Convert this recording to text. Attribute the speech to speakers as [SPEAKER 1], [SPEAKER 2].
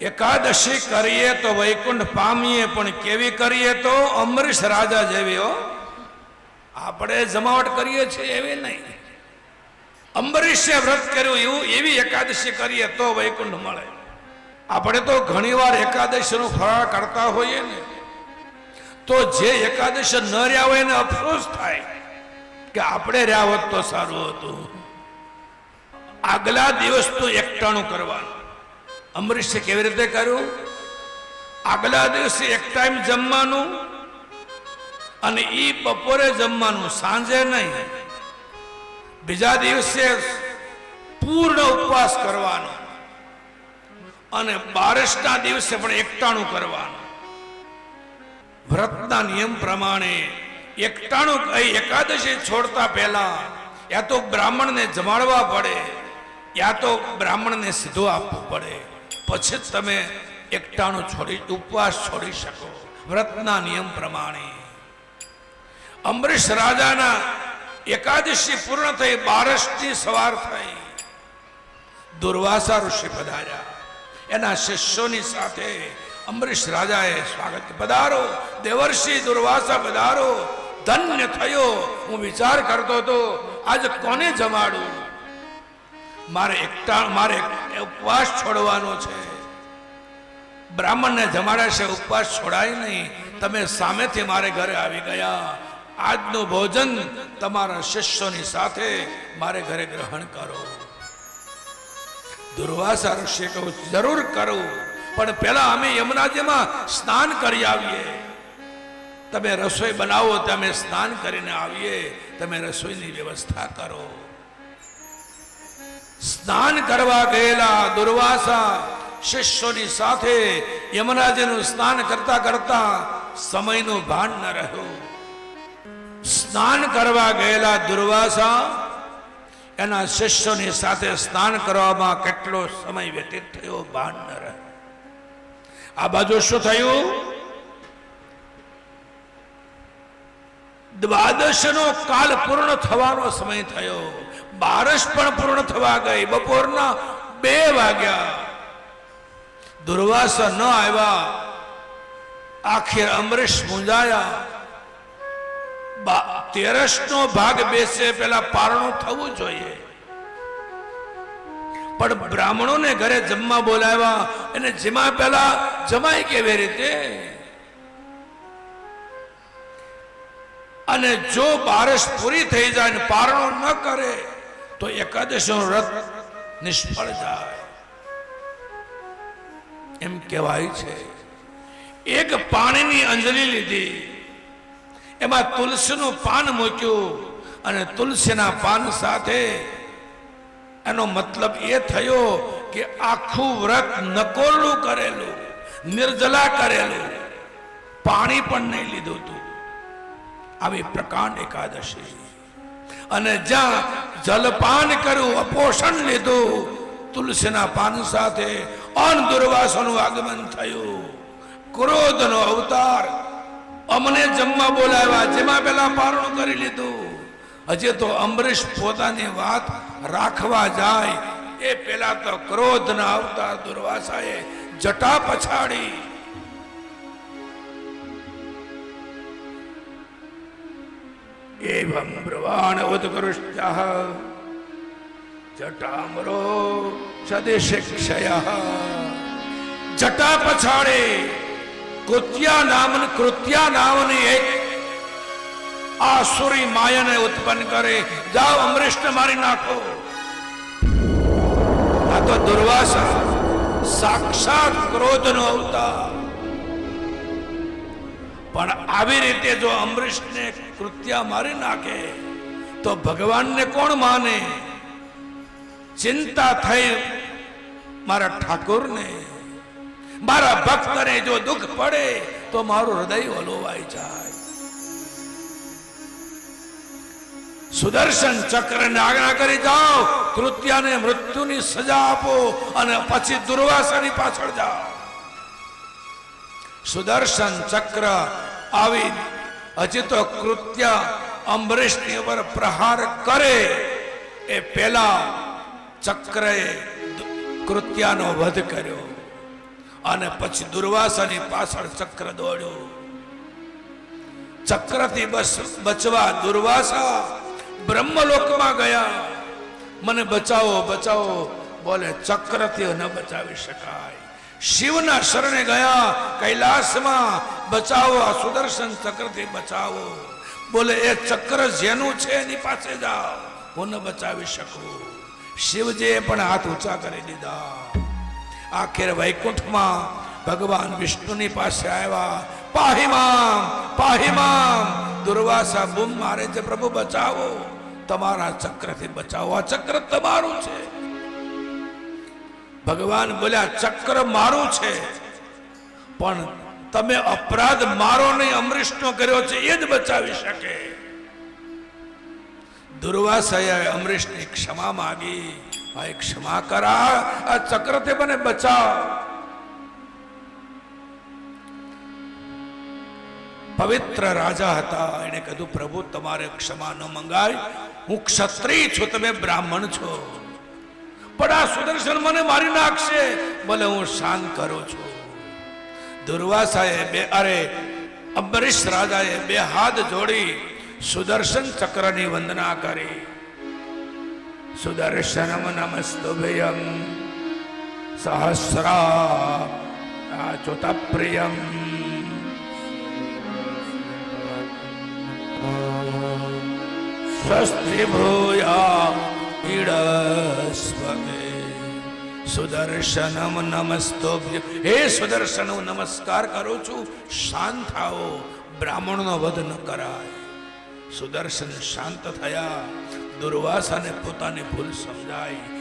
[SPEAKER 1] એકાદશી કરીએ તો વૈકુંઠ પામીએ, પણ કેવી કરીએ તો અમરીશ રાજા જેવી આપણે જમાવટ કરીએ છીએ એવી નહીં. અંબરીશે વ્રત કર્યું, એવું, એવી એકાદશી કરીએ તો વૈકુંઠ મળે. આપણે તો ઘણીવાર એકાદશીનું ફરાળ કરતા હોઈએ ને. તો જે એકાદશી ન રહ્યા હોય એને અફસોસ થાય કે આપણે રહ્યા હોત તો સારું હતું. આગલા દિવસ તો એકટાણું કરવાનું. અમરીશે કેવી રીતે કર્યું? આગલા દિવસે એક ટાઈમ જમવાનું અને ઈ બપોરે જમવાનું, સાંજે નહીં. બીજા દિવસે પૂર્ણ ઉપવાસ કરવાનો અને બારસના દિવસે પણ એકટાણું કરવાનું. વ્રતના નિયમ પ્રમાણે એકટાણું એ એકાદશી છોડતા પહેલા યા તો બ્રાહ્મણને જમાડવા પડે, યા તો બ્રાહ્મણને સીધું આપવું પડે. પછી જ તમે એકટાણું છોડી, ઉપવાસ છોડી શકો. વ્રતના નિયમ પ્રમાણે. અમરીશ રાજાના એકાદશી પૂર્ણ થઈ બારસની સવાર થઈ. દુર્વાસા ઋષિ પધાર્યા. એના શિષ્યોની સાથે અમરીશ રાજાએ સ્વાગત પધારો. દેવર્ષિ દુર્વાસા પધારો. ધન્ય થયો. હું વિચાર કરતો હતો, આજે કોને જમાડું? મારે એકટા, મારે ઉપવાસ છોડવાનો છે. બ્રાહ્મણને જમાડે છે, ઉપવાસ છોડાય નહીં. તમે સામેથી મારે ઘરે આવી ગયા. આજનું ભોજન તમારા શિષ્યોની સાથે મારે ઘરે ગ્રહણ કરો. દુર્વાસા ઋષિ કહું જરૂર કરું, પણ પહેલા અમે યમુનાજીમાં સ્નાન કરી આવીએ. તમે રસોઈ બનાવો, તમે સ્નાન કરીને આવીએ. તમે રસોઈની વ્યવસ્થા કરો. સ્નાન કરવા ગયેલા દુર્વાસા શિષ્યોની સાથે યમુનાજીનું સ્નાન કરતા કરતા સમયનું ભાન ન રહ્યું. સ્નાન કરવા ગયેલા દુર્વાસા એના શિષ્યોની સાથે સ્નાન કરવામાં કેટલો સમય વ્યતીત થયો, ભાન ન રહ્યો. આ બાજુ શું થયું? દ્વાદશનો કાલ પૂર્ણ થવાનો સમય થયો. બારસ પણ પૂર્ણ થવા ગઈ. બપોરના બે વાગ્યા. દુર્વાસા ન આવ્યા. આખીર અમરીશ તેરસ નો ભાગ બેસે, પેલા પારણું થવું જોઈએ. પણ બ્રાહ્મણોને ઘરે જમવા બોલાવ્યા અને જેમાં પેલા જમાય કેવી રીતે અને જો બારસ પૂરી થઈ જાય ને પારણો ન કરે, તો એકાદશી નું વ્રત નિષ્ફળ જાય. એમ કહેવાય છે. એક પાણીની અંજલિ લીધી. એમાં તુલસીનું પાન મૂક્યું અને તુલસીના પાન સાથે એનો મતલબ એ થયો કે આખું વ્રત નકોરલું કરેલું, નિર્જલા કરેલું. પાણી પણ નહીં લીધું તું. આવી પ્રકાંડ એકાદશી. અને જ્યાં જલપાન કર્યું, અપોષણ લીધું, તુલસીના પાન સાથે અન દુર્વાસોનું આગમન થયું. ક્રોધનો અવતાર અમને જમવા બોલાવ્યા, જેમાં પેલા પારણું કરી લીધું. હજી તો અમરીશ પોતાની વાત રાખવા જાય, એ પેલા તો ક્રોધના અવતાર દુર્વાસાએ જટા પછાડી બ્રવાણ ઉત્કૃષ્ટ जटामरो સદિશિક્ષય જટા પછાડે કૃત્યા નામન કૃત્યા નામની એક આસુરી માયાને ઉત્પન્ન કરે જાઓ અમરીશને મારી નાખો આ તો દુર્વાસા સાક્ષાત ક્રોધનો અવતાર પણ આવી રીતે જો અમરીશને કૃત્યા મારી નાખે, તો ભગવાનને કોણ માને? ચિંતા થઈ મારા ઠાકોરને. મારા ભક્તને જો દુઃખ પડે, તો મારું હૃદય ઓલોવાઈ જાય. સુદર્શન ચક્રને આજ્ઞા કરી જાઓ, કૃત્યાને મૃત્યુની સજા આપો અને પછી દુર્વાસાની પાછળ જાઓ. સુદર્શન ચક્ર આવી હજી તો કૃત્ય અમરીશની ઉપર પ્રહાર કરે. એ પેલા ચક્રએ કૃત્યાનો વધ કર્યો અને પછી દુર્વાસાની પાછળ ચક્ર દોડ્યો. ચક્રથી બસ બચવા દુર્વાસા બ્રહ્મલોકમાં ગયા. મને બચાવો બચાવો. બોલે, ચક્રથી ન બચાવી શકાય. શિવના શરણે ગયા, કૈલાસમાં બચાવો, આ સુદર્શન ચક્રથી બચાવો. બોલે, એ ચક્ર જેનું છે એની પાસે જાઓ, હું ન બચાવી શકું. શિવજીએ પણ હાથ ઊંચા કરી દીધા. આખેર વૈકુંઠમાં ભગવાન વિષ્ણુની પાસે આવ્યા. પાહિમામ પાહિમામ, દુર્વાસા બૂમ મારે છે, પ્રભુ બચાવો. તમારા ચક્રથી બચાવો. આ ચક્ર તમારું છે. ભગવાન બોલ્યા, ચક્ર મારું છે, પણ તમે અપરાધ મારો નહીં, અમરીશનો કર્યો છે, એ જ બચાવી શકે. દુર્વાસાએ અમરીશની ક્ષમા માગી, ભાઈ, ક્ષમા કરા, આ ચક્ર તે મને બચાવ. પવિત્ર રાજા હતા, એને કીધું, પ્રભુ, તમારે ક્ષમા ન મંગાય, હું ક્ષત્રિય છું, તમે બ્રાહ્મણ છો. પણ આ સુદર્શન મને મારી નાખશે. ભલે હું શાંત કરું છું. દુર્વાસાએ બે, અરે, અંબરીશ રાજાએ બે હાથ જોડી સુદર્શન ચક્રની વંદના કરી. સુદર્શનમ નમસ્તુભયમ સહસ્રા ચોતા પ્રિયમ. સ્વસ્તિ ભૂયા ઈડસ્વતે સુદર્શનમ નમસ્તોભ્ય. હે સુદર્શન નમસ્કાર કરું છું. શાંત થાઓ. બ્રાહ્મણનો વધ ન કરાય. સુદર્શન શાંત થયા. દુર્વાસાને પોતાની ભૂલ સમજાઈ